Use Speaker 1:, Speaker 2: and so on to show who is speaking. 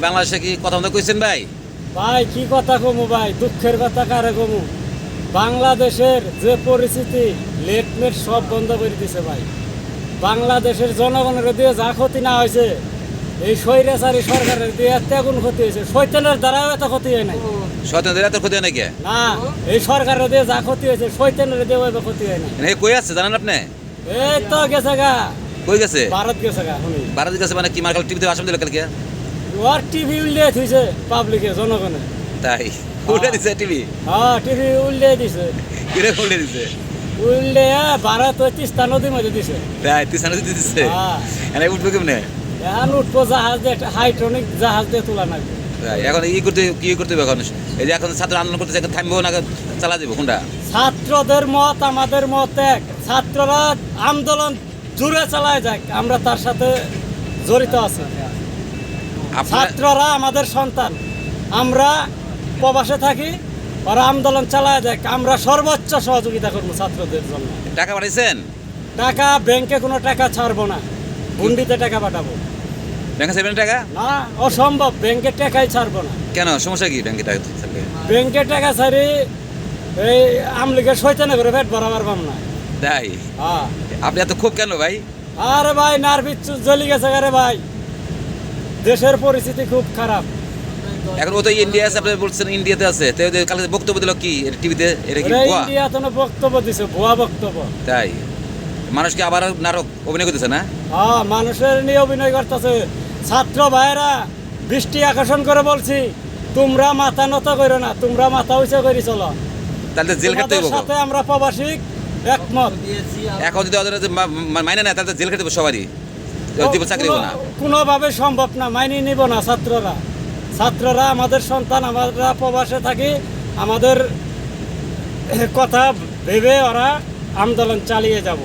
Speaker 1: বাংলাদেশে কি কথা মতো কইছেন ভাই?
Speaker 2: ভাই কি কথা কমু ভাই? দুঃখের কথা কারে কমু? বাংলাদেশের যে পরিস্থিতি লেটমেট সব বন্ধ করে দিছে ভাই। বাংলাদেশের জনগণের দিয়ে যা ক্ষতি না হয়েছে এই স্বৈরাচারী সরকারের দিয়ে তেগুন ক্ষতি হয়েছে। শৈতানের দ্বারাও এত ক্ষতি হয় নাই।
Speaker 1: স্বতন্ত্র এত ক্ষতি হয় নাকি
Speaker 2: না এই সরকারের দিয়ে যা ক্ষতি হয়েছে শৈতানের দিয়ে ওইভাবে ক্ষতি হয় নাই।
Speaker 1: এই কই আছে জানেন আপনি?
Speaker 2: এই তো গেছে গা।
Speaker 1: কই গেছে?
Speaker 2: ভারত গেছে গা
Speaker 1: ভারত গেছে মানে কি মার্কাল টিভিতে আসাম দিল কালকে
Speaker 2: টিভি উল্লিয়ে থইছে পাবলিকে জনগণে।
Speaker 1: তাই? দিছে টিভি?
Speaker 2: হ্যাঁ টিভি উল্লিয়ে দিছে।
Speaker 1: কিরে উল্টে দিছে?
Speaker 2: উল্লে ভারত ওই তিস্তা নদীর মধ্যে দিছে।
Speaker 1: তাই তিসানো দিতে দিছে?
Speaker 2: হ্যাঁ।
Speaker 1: এনে উঠবে কেমনে?
Speaker 2: এখন উঠবো জাহাজ দিয়ে হাইড্রোনিক জাহাজ দিয়ে তোলা
Speaker 1: তাই, এখন ই করতে কি করতে হবে এখন? এই যে এখন ছাত্র আন্দোলন করতেছে এখন থামবো না চালা দিব কোনটা?
Speaker 2: ছাত্রদের মত আমাদের মত এক। ছাত্ররা আন্দোলন জুড়ে চালায় যাক আমরা তার সাথে জড়িত আছি। ছাত্ররা আমাদের সন্তান। আমরা প্রবাসে থাকি ওরা আন্দোলন চালায় যাক আমরা সর্বোচ্চ সহযোগিতা করব ছাত্রদের জন্য।
Speaker 1: টাকা পাঠিয়েছেন
Speaker 2: টাকা ব্যাংকে কোনো টাকা ছাড়বো না হুন্ডিতে টাকা পাঠাবো।
Speaker 1: ব্যাংকে সেভেন টাকা?
Speaker 2: না অসম্ভব ব্যাংকে টাকাই ছাড়বো না।
Speaker 1: কেন? সমস্যা কি ব্যাংকে টাকা?
Speaker 2: ব্যাংকে টাকা ছাড়ি এই আমলিগের শৈতানে করে পেট না।
Speaker 1: তাই?
Speaker 2: হ্যাঁ।
Speaker 1: আপনি এত খুব কেন ভাই?
Speaker 2: আরে ভাই নার্ভিস জ্বলি গেছে আরে ভাই। দেশের পরিস্থিতি খুব খারাপ।
Speaker 1: এখন ও তো ইন্ডিয়া আছে আপনি বলছেন ইন্ডিয়াতে আছে। তো কালকে বক্তব্য দিল কি? টিভিতে এটা কি ভুয়া?
Speaker 2: ইন্ডিয়া তো বক্তব্য দিছে ভুয়া বক্তব্য।
Speaker 1: তাই? মানুষকে আবার নাটক অভিনয় করতেছে না?
Speaker 2: হ্যাঁ মানুষের নিয়ে অভিনয় করতেছে। ছাত্র ভাইরা বৃষ্টি আকর্ষণ করে বলছি তোমরা মাথা নত করো না তোমরা মাথা উঁচা করে চলো।
Speaker 1: তাহলে জেল খেতে হবে
Speaker 2: সাথে আমরা প্রবাসী একমত।
Speaker 1: এখন যদি ওদের যে মা- মা- মাইনে না তাহলে জেল খেতে হবে সবারই।
Speaker 2: কোনোভাবে সম্ভব না, মাইনে নিব না ছাত্ররা। ছাত্ররা আমাদের সন্তান, আমরা প্রবাসে থাকি, আমাদের কথা ভেবে ওরা আন্দোলন চালিয়ে যাব।